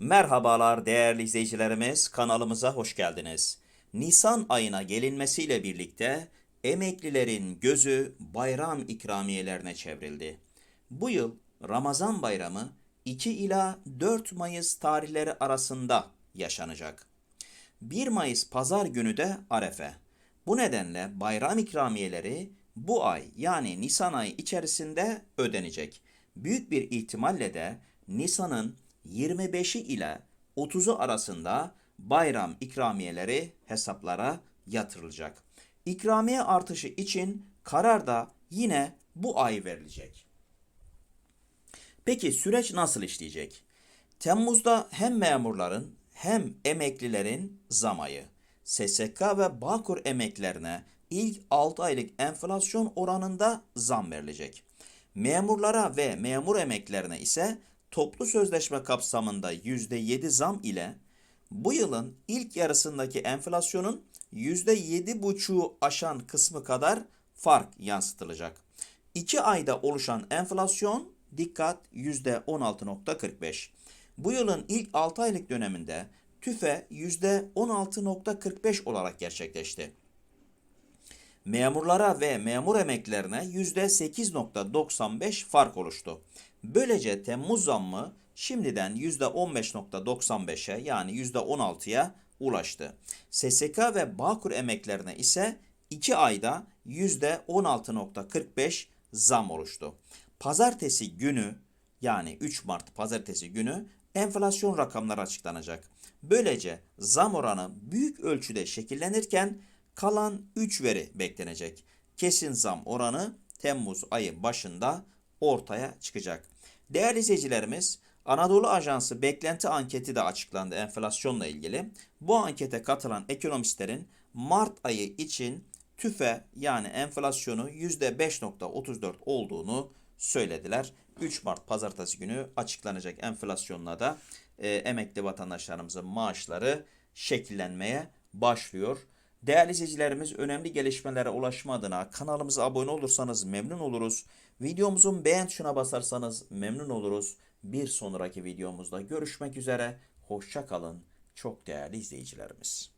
Merhabalar değerli izleyicilerimiz, kanalımıza hoş geldiniz. Nisan ayına gelinmesiyle birlikte emeklilerin gözü bayram ikramiyelerine çevrildi. Bu yıl Ramazan bayramı 2 ila 4 Mayıs tarihleri arasında yaşanacak. 1 Mayıs pazar günü de Arefe. Bu nedenle bayram ikramiyeleri bu ay yani Nisan ayı içerisinde ödenecek. Büyük bir ihtimalle de Nisan'ın 25'i ile 30'u arasında bayram ikramiyeleri hesaplara yatırılacak. İkramiye artışı için karar da yine bu ay verilecek. Peki süreç nasıl işleyecek? Temmuz'da hem memurların hem emeklilerin zam ayı. SSK ve Bağkur emeklerine ilk 6 aylık enflasyon oranında zam verilecek. Memurlara ve memur emeklerine ise toplu sözleşme kapsamında %7 zam ile bu yılın ilk yarısındaki enflasyonun %7,5'u aşan kısmı kadar fark yansıtılacak. 2 ayda oluşan enflasyon dikkat %16.45. Bu yılın ilk 6 aylık döneminde tüfe %16.45 olarak gerçekleşti. Memurlara ve memur emeklerine %8.95 fark oluştu. Böylece Temmuz zammı şimdiden %15.95'e yani %16'ya ulaştı. SSK ve Bağkur emeklerine ise 2 ayda %16.45 zam oluştu. Pazartesi günü yani 3 Mart pazartesi günü enflasyon rakamları açıklanacak. Böylece zam oranı büyük ölçüde şekillenirken kalan 3 veri beklenecek. Kesin zam oranı Temmuz ayı başında ortaya çıkacak. Değerli izleyicilerimiz, Anadolu Ajansı beklenti anketi de açıklandı enflasyonla ilgili. Bu ankete katılan ekonomistlerin Mart ayı için tüfe yani enflasyonu %5.34 olduğunu söylediler. 3 Mart pazartesi günü açıklanacak enflasyonla da e, emekli vatandaşlarımızın maaşları şekillenmeye başlıyor. Değerli izleyicilerimiz önemli gelişmelere ulaşma adına kanalımıza abone olursanız memnun oluruz. Videomuzun beğen tuşuna basarsanız memnun oluruz. Bir sonraki videomuzda görüşmek üzere. Hoşça kalın çok değerli izleyicilerimiz.